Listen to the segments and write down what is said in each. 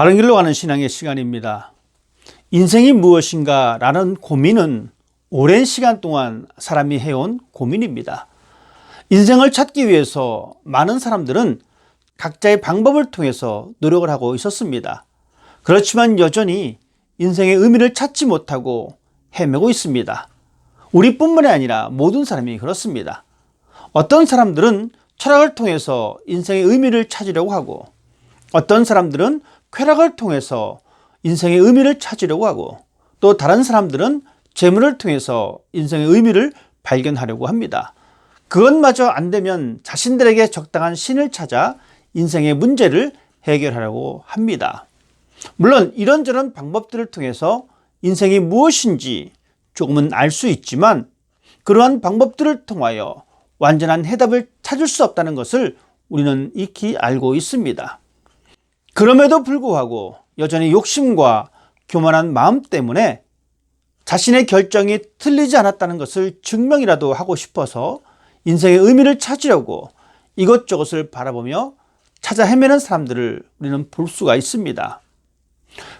바른 길로 가는 신앙의 시간입니다. 인생이 무엇인가 라는 고민은 오랜 시간 동안 사람이 해온 고민입니다. 인생을 찾기 위해서 많은 사람들은 각자의 방법을 통해서 노력을 하고 있었습니다. 그렇지만 여전히 인생의 의미를 찾지 못하고 헤매고 있습니다. 우리뿐만이 아니라 모든 사람이 그렇습니다. 어떤 사람들은 철학을 통해서 인생의 의미를 찾으려고 하고 어떤 사람들은 쾌락을 통해서 인생의 의미를 찾으려고 하고 또 다른 사람들은 재물을 통해서 인생의 의미를 발견하려고 합니다. 그것마저 안 되면 자신들에게 적당한 신을 찾아 인생의 문제를 해결하려고 합니다. 물론 이런저런 방법들을 통해서 인생이 무엇인지 조금은 알 수 있지만 그러한 방법들을 통하여 완전한 해답을 찾을 수 없다는 것을 우리는 익히 알고 있습니다. 그럼에도 불구하고 여전히 욕심과 교만한 마음 때문에 자신의 결정이 틀리지 않았다는 것을 증명이라도 하고 싶어서 인생의 의미를 찾으려고 이것저것을 바라보며 찾아 헤매는 사람들을 우리는 볼 수가 있습니다.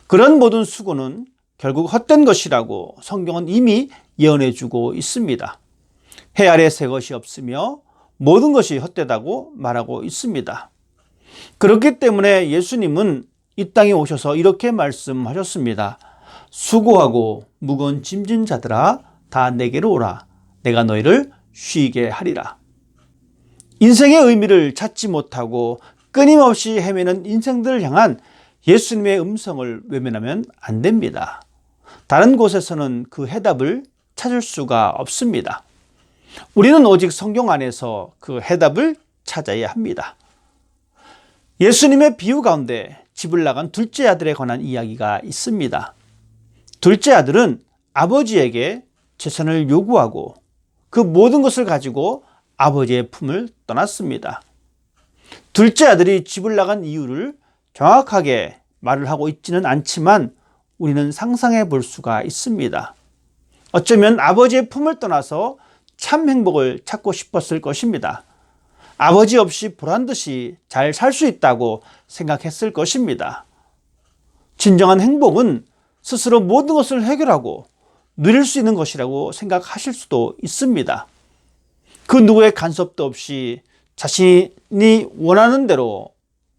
그런 모든 수고는 결국 헛된 것이라고 성경은 이미 예언해 주고 있습니다. 해 아래 새 것이 없으며 모든 것이 헛되다고 말하고 있습니다. 그렇기 때문에 예수님은 이 땅에 오셔서 이렇게 말씀하셨습니다. 수고하고 무거운 짐진 자들아 다 내게로 오라. 내가 너희를 쉬게 하리라. 인생의 의미를 찾지 못하고 끊임없이 헤매는 인생들을 향한 예수님의 음성을 외면하면 안 됩니다. 다른 곳에서는 그 해답을 찾을 수가 없습니다. 우리는 오직 성경 안에서 그 해답을 찾아야 합니다. 예수님의 비유 가운데 집을 나간 둘째 아들에 관한 이야기가 있습니다. 둘째 아들은 아버지에게 재산을 요구하고 그 모든 것을 가지고 아버지의 품을 떠났습니다. 둘째 아들이 집을 나간 이유를 정확하게 말을 하고 있지는 않지만 우리는 상상해 볼 수가 있습니다. 어쩌면 아버지의 품을 떠나서 참 행복을 찾고 싶었을 것입니다. 아버지 없이 보란 듯이 잘 살 수 있다고 생각했을 것입니다. 진정한 행복은 스스로 모든 것을 해결하고 누릴 수 있는 것이라고 생각하실 수도 있습니다. 그 누구의 간섭도 없이 자신이 원하는 대로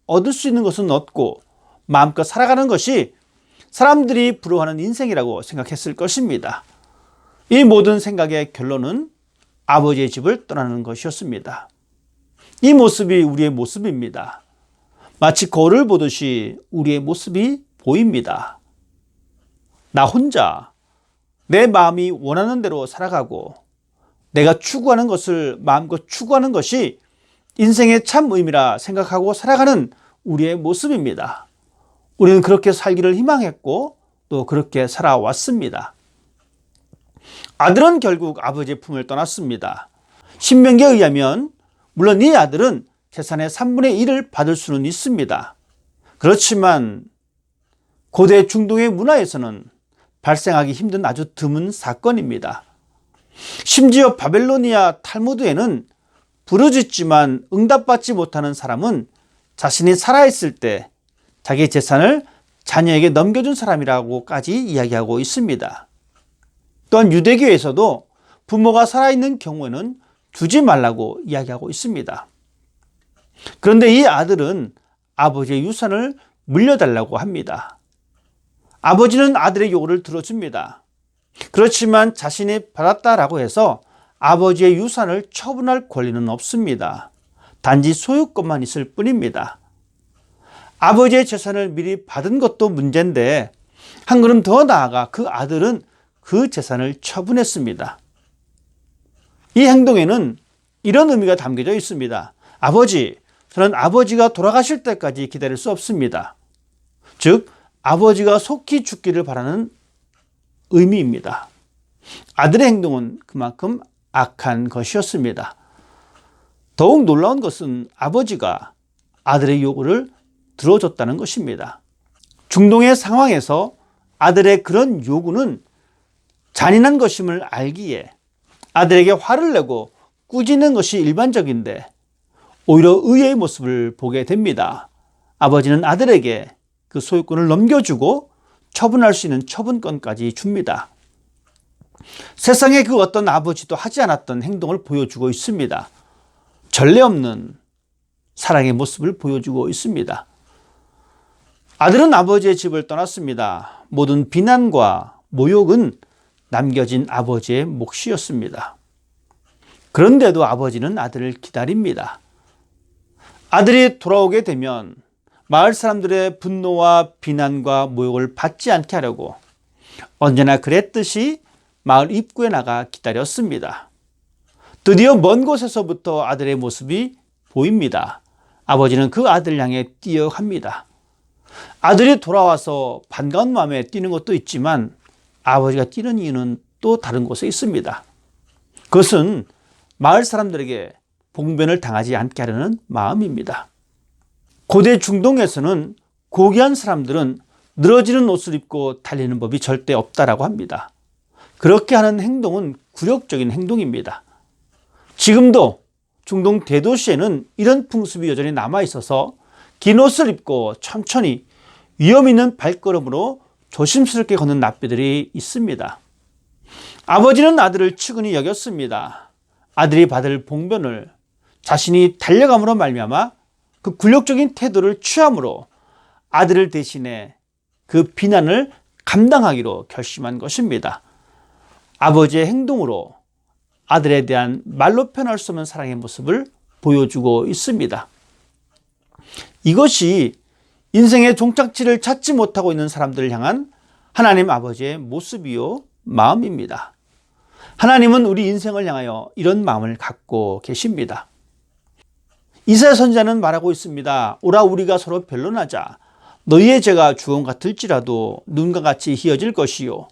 얻을 수 있는 것은 얻고 마음껏 살아가는 것이 사람들이 부러워하는 인생이라고 생각했을 것입니다. 이 모든 생각의 결론은 아버지의 집을 떠나는 것이었습니다. 이 모습이 우리의 모습입니다. 마치 거울을 보듯이 우리의 모습이 보입니다. 나 혼자 내 마음이 원하는 대로 살아가고 내가 추구하는 것을 마음껏 추구하는 것이 인생의 참 의미라 생각하고 살아가는 우리의 모습입니다. 우리는 그렇게 살기를 희망했고 또 그렇게 살아왔습니다. 아들은 결국 아버지의 품을 떠났습니다. 신명기에 의하면 물론 이 아들은 재산의 3분의 1을 받을 수는 있습니다. 그렇지만 고대 중동의 문화에서는 발생하기 힘든 아주 드문 사건입니다. 심지어 바벨로니아 탈무드에는 부르짖지만 응답받지 못하는 사람은 자신이 살아있을 때 자기 재산을 자녀에게 넘겨준 사람이라고까지 이야기하고 있습니다. 또한 유대교에서도 부모가 살아있는 경우에는 주지 말라고 이야기하고 있습니다. 그런데 이 아들은 아버지의 유산을 물려달라고 합니다. 아버지는 아들의 요구를 들어줍니다. 그렇지만 자신이 받았다라고 해서 아버지의 유산을 처분할 권리는 없습니다. 단지 소유권만 있을 뿐입니다. 아버지의 재산을 미리 받은 것도 문제인데 한 걸음 더 나아가 그 아들은 그 재산을 처분했습니다. 이 행동에는 이런 의미가 담겨져 있습니다. 아버지, 저는 아버지가 돌아가실 때까지 기다릴 수 없습니다. 즉, 아버지가 속히 죽기를 바라는 의미입니다. 아들의 행동은 그만큼 악한 것이었습니다. 더욱 놀라운 것은 아버지가 아들의 요구를 들어줬다는 것입니다. 중동의 상황에서 아들의 그런 요구는 잔인한 것임을 알기에 아들에게 화를 내고 꾸짖는 것이 일반적인데 오히려 의의 모습을 보게 됩니다. 아버지는 아들에게 그 소유권을 넘겨주고 처분할 수 있는 처분권까지 줍니다. 세상에 그 어떤 아버지도 하지 않았던 행동을 보여주고 있습니다. 전례 없는 사랑의 모습을 보여주고 있습니다. 아들은 아버지의 집을 떠났습니다. 모든 비난과 모욕은 남겨진 아버지의 몫이었습니다. 그런데도 아버지는 아들을 기다립니다. 아들이 돌아오게 되면 마을 사람들의 분노와 비난과 모욕을 받지 않게 하려고 언제나 그랬듯이 마을 입구에 나가 기다렸습니다. 드디어 먼 곳에서부터 아들의 모습이 보입니다. 아버지는 그 아들 향해 뛰어갑니다. 아들이 돌아와서 반가운 마음에 뛰는 것도 있지만 아버지가 뛰는 이유는 또 다른 곳에 있습니다. 그것은 마을 사람들에게 봉변을 당하지 않게 하려는 마음입니다. 고대 중동에서는 고귀한 사람들은 늘어지는 옷을 입고 달리는 법이 절대 없다라고 합니다. 그렇게 하는 행동은 굴욕적인 행동입니다. 지금도 중동 대도시에는 이런 풍습이 여전히 남아 있어서 긴 옷을 입고 천천히 위험 있는 발걸음으로 조심스럽게 걷는 납비들이 있습니다. 아버지는 아들을 측은히 여겼습니다. 아들이 받을 봉변을 자신이 달려감으로 말미암아 그 굴욕적인 태도를 취함으로 아들을 대신해 그 비난을 감당하기로 결심한 것입니다. 아버지의 행동으로 아들에 대한 말로 표현할 수 없는 사랑의 모습을 보여주고 있습니다. 이것이 인생의 종착지를 찾지 못하고 있는 사람들을 향한 하나님 아버지의 모습이요 마음입니다. 하나님은 우리 인생을 향하여 이런 마음을 갖고 계십니다. 이사야 선자는 말하고 있습니다. 오라 우리가 서로 변론하자. 너희의 죄가 주홍 같을지라도 눈과 같이 희어질 것이요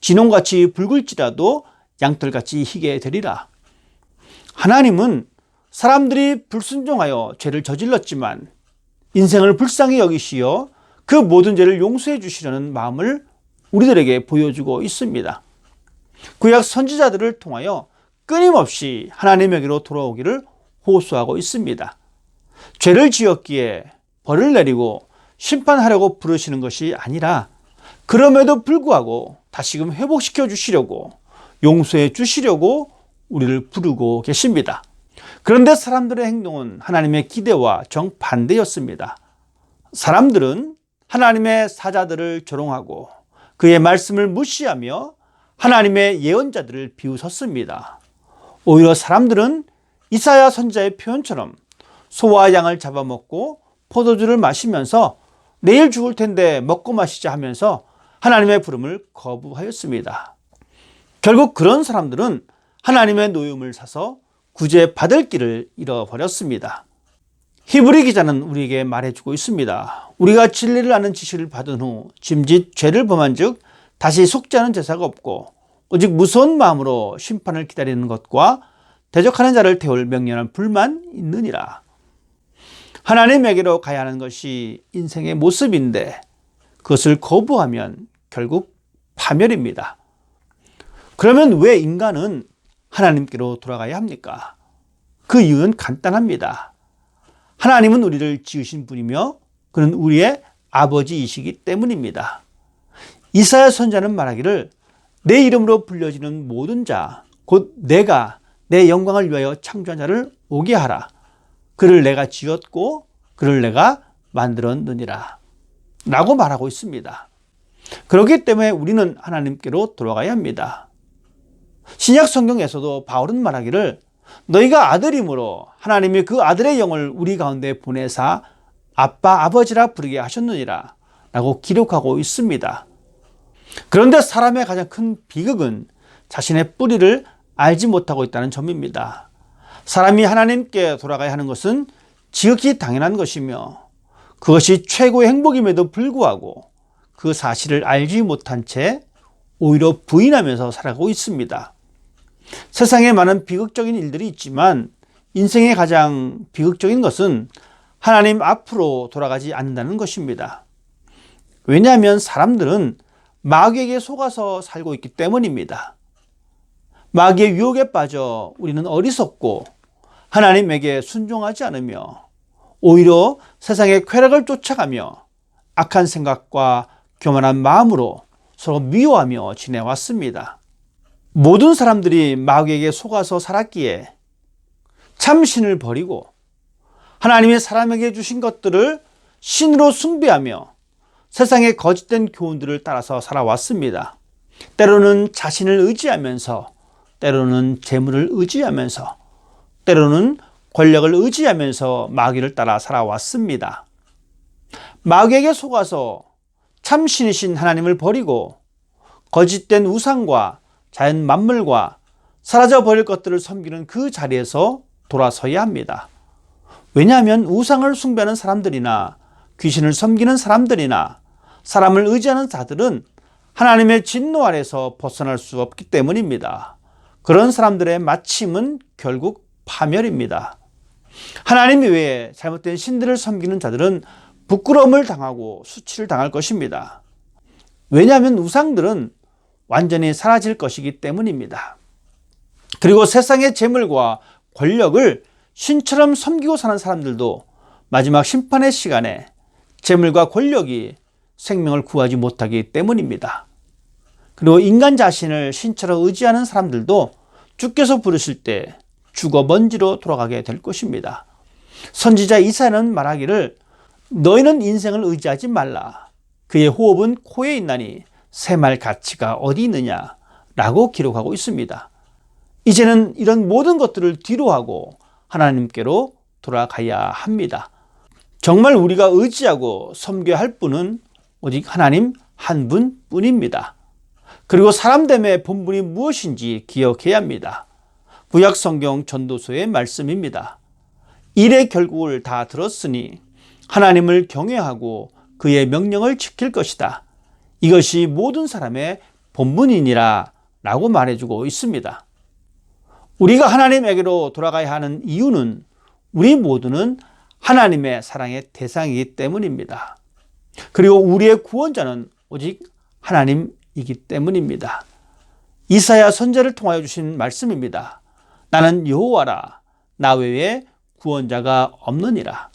진홍같이 붉을지라도 양털같이 희게 되리라. 하나님은 사람들이 불순종하여 죄를 저질렀지만 인생을 불쌍히 여기시어 그 모든 죄를 용서해 주시려는 마음을 우리들에게 보여주고 있습니다. 구약 선지자들을 통하여 끊임없이 하나님에게로 돌아오기를 호소하고 있습니다. 죄를 지었기에 벌을 내리고 심판하려고 부르시는 것이 아니라 그럼에도 불구하고 다시금 회복시켜 주시려고 용서해 주시려고 우리를 부르고 계십니다. 그런데 사람들의 행동은 하나님의 기대와 정반대였습니다. 사람들은 하나님의 사자들을 조롱하고 그의 말씀을 무시하며 하나님의 예언자들을 비웃었습니다. 오히려 사람들은 이사야 선자의 표현처럼 소와 양을 잡아먹고 포도주를 마시면서 내일 죽을 텐데 먹고 마시자 하면서 하나님의 부름을 거부하였습니다. 결국 그런 사람들은 하나님의 노임을 사서 구제 받을 길을 잃어버렸습니다. 히브리 기자는 우리에게 말해주고 있습니다. 우리가 진리를 아는 지시를 받은 후 짐짓 죄를 범한 즉 다시 속지 않은 제사가 없고 오직 무서운 마음으로 심판을 기다리는 것과 대적하는 자를 태울 명령한 불만 있느니라. 하나님에게로 가야 하는 것이 인생의 모습인데 그것을 거부하면 결국 파멸입니다. 그러면 왜 인간은 하나님께로 돌아가야 합니까? 그 이유는 간단합니다. 하나님은 우리를 지으신 분이며 그는 우리의 아버지이시기 때문입니다. 이사야 선자는 말하기를 내 이름으로 불려지는 모든 자, 곧 내가 내 영광을 위하여 창조한 자를 오게 하라. 그를 내가 지었고 그를 내가 만들었느니라. 라고 말하고 있습니다. 그렇기 때문에 우리는 하나님께로 돌아가야 합니다. 신약 성경에서도 바울은 말하기를 너희가 아들이므로 하나님이 그 아들의 영을 우리 가운데 보내사 아빠 아버지라 부르게 하셨느니라 라고 기록하고 있습니다. 그런데 사람의 가장 큰 비극은 자신의 뿌리를 알지 못하고 있다는 점입니다. 사람이 하나님께 돌아가야 하는 것은 지극히 당연한 것이며 그것이 최고의 행복임에도 불구하고 그 사실을 알지 못한 채 오히려 부인하면서 살아가고 있습니다. 세상에 많은 비극적인 일들이 있지만 인생의 가장 비극적인 것은 하나님 앞으로 돌아가지 않는다는 것입니다. 왜냐하면 사람들은 마귀에게 속아서 살고 있기 때문입니다. 마귀의 유혹에 빠져 우리는 어리석고 하나님에게 순종하지 않으며 오히려 세상의 쾌락을 쫓아가며 악한 생각과 교만한 마음으로 서로 미워하며 지내왔습니다. 모든 사람들이 마귀에게 속아서 살았기에 참신을 버리고 하나님이 사람에게 주신 것들을 신으로 숭배하며 세상의 거짓된 교훈들을 따라서 살아왔습니다. 때로는 자신을 의지하면서, 때로는 재물을 의지하면서, 때로는 권력을 의지하면서 마귀를 따라 살아왔습니다. 마귀에게 속아서 참신이신 하나님을 버리고 거짓된 우상과 자연 만물과 사라져 버릴 것들을 섬기는 그 자리에서 돌아서야 합니다. 왜냐하면 우상을 숭배하는 사람들이나 귀신을 섬기는 사람들이나 사람을 의지하는 자들은 하나님의 진노 아래서 벗어날 수 없기 때문입니다. 그런 사람들의 마침은 결국 파멸입니다. 하나님 외에 잘못된 신들을 섬기는 자들은 부끄러움을 당하고 수치를 당할 것입니다. 왜냐하면 우상들은 완전히 사라질 것이기 때문입니다. 그리고 세상의 재물과 권력을 신처럼 섬기고 사는 사람들도 마지막 심판의 시간에 재물과 권력이 생명을 구하지 못하기 때문입니다. 그리고 인간 자신을 신처럼 의지하는 사람들도 주께서 부르실 때 죽어 먼지로 돌아가게 될 것입니다. 선지자 이사는 말하기를 너희는 인생을 의지하지 말라. 그의 호흡은 코에 있나니 새말 가치가 어디 있느냐? 라고 기록하고 있습니다. 이제는 이런 모든 것들을 뒤로하고 하나님께로 돌아가야 합니다. 정말 우리가 의지하고 섬겨야 할 분은 오직 하나님 한 분 뿐입니다. 그리고 사람됨의 본분이 무엇인지 기억해야 합니다. 구약 성경 전도서의 말씀입니다. 일의 결국을 다 들었으니 하나님을 경외하고 그의 명령을 지킬 것이다. 이것이 모든 사람의 본분이니라 라고 말해주고 있습니다. 우리가 하나님에게로 돌아가야 하는 이유는 우리 모두는 하나님의 사랑의 대상이기 때문입니다. 그리고 우리의 구원자는 오직 하나님이기 때문입니다. 이사야 선제를 통하여 주신 말씀입니다. 나는 여호와라 나 외에 구원자가 없느니라.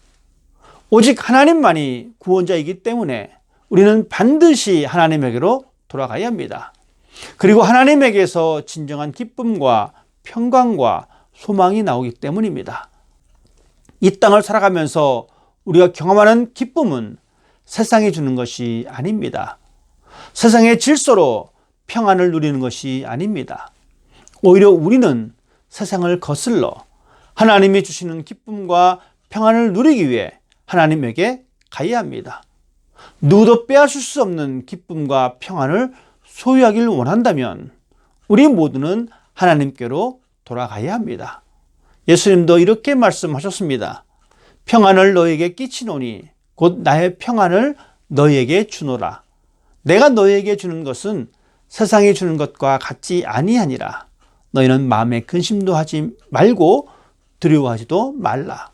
오직 하나님만이 구원자이기 때문에 우리는 반드시 하나님에게로 돌아가야 합니다. 그리고 하나님에게서 진정한 기쁨과 평강과 소망이 나오기 때문입니다. 이 땅을 살아가면서 우리가 경험하는 기쁨은 세상이 주는 것이 아닙니다. 세상의 질서로 평안을 누리는 것이 아닙니다. 오히려 우리는 세상을 거슬러 하나님이 주시는 기쁨과 평안을 누리기 위해 하나님에게 가야 합니다. 누구도 빼앗을 수 없는 기쁨과 평안을 소유하길 원한다면 우리 모두는 하나님께로 돌아가야 합니다. 예수님도 이렇게 말씀하셨습니다. 평안을 너에게 끼치노니 곧 나의 평안을 너에게 주노라. 내가 너에게 주는 것은 세상이 주는 것과 같지 아니하니라. 너희는 마음에 근심도 하지 말고 두려워하지도 말라.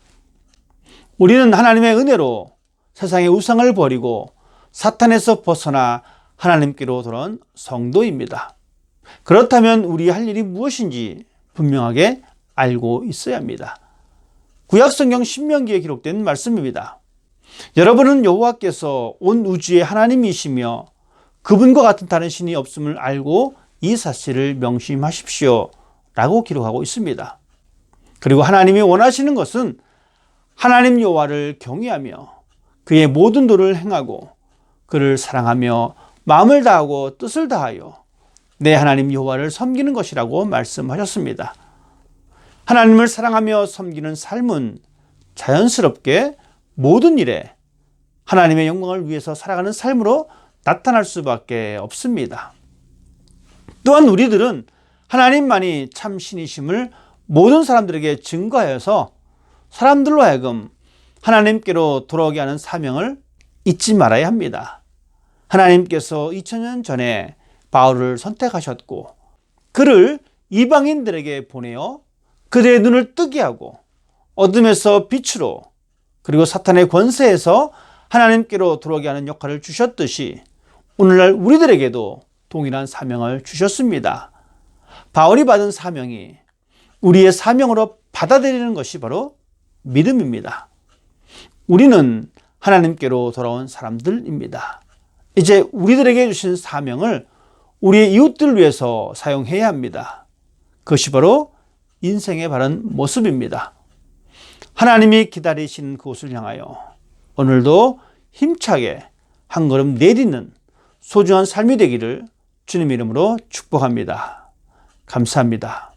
우리는 하나님의 은혜로 세상의 우상을 버리고 사탄에서 벗어나 하나님께로 돌아온 성도입니다. 그렇다면 우리 할 일이 무엇인지 분명하게 알고 있어야 합니다. 구약성경 신명기에 기록된 말씀입니다. 여러분은 여호와께서 온 우주의 하나님이시며 그분과 같은 다른 신이 없음을 알고 이 사실을 명심하십시오. 라고 기록하고 있습니다. 그리고 하나님이 원하시는 것은 하나님 여호와를 경외하며 그의 모든 도를 행하고 그를 사랑하며 마음을 다하고 뜻을 다하여 내 하나님 여호와를 섬기는 것이라고 말씀하셨습니다. 하나님을 사랑하며 섬기는 삶은 자연스럽게 모든 일에 하나님의 영광을 위해서 살아가는 삶으로 나타날 수밖에 없습니다. 또한 우리들은 하나님만이 참 신이심을 모든 사람들에게 증거하여서 사람들로 하여금 하나님께로 돌아오게 하는 사명을 잊지 말아야 합니다. 하나님께서 2000년 전에 바울을 선택하셨고 그를 이방인들에게 보내어 그들의 눈을 뜨게 하고 어둠에서 빛으로 그리고 사탄의 권세에서 하나님께로 돌아오게 하는 역할을 주셨듯이 오늘날 우리들에게도 동일한 사명을 주셨습니다. 바울이 받은 사명이 우리의 사명으로 받아들이는 것이 바로 믿음입니다. 우리는 하나님께로 돌아온 사람들입니다. 이제 우리들에게 주신 사명을 우리의 이웃들을 위해서 사용해야 합니다. 그것이 바로 인생의 바른 모습입니다. 하나님이 기다리시는 그곳을 향하여 오늘도 힘차게 한 걸음 내딛는 소중한 삶이 되기를 주님 이름으로 축복합니다. 감사합니다.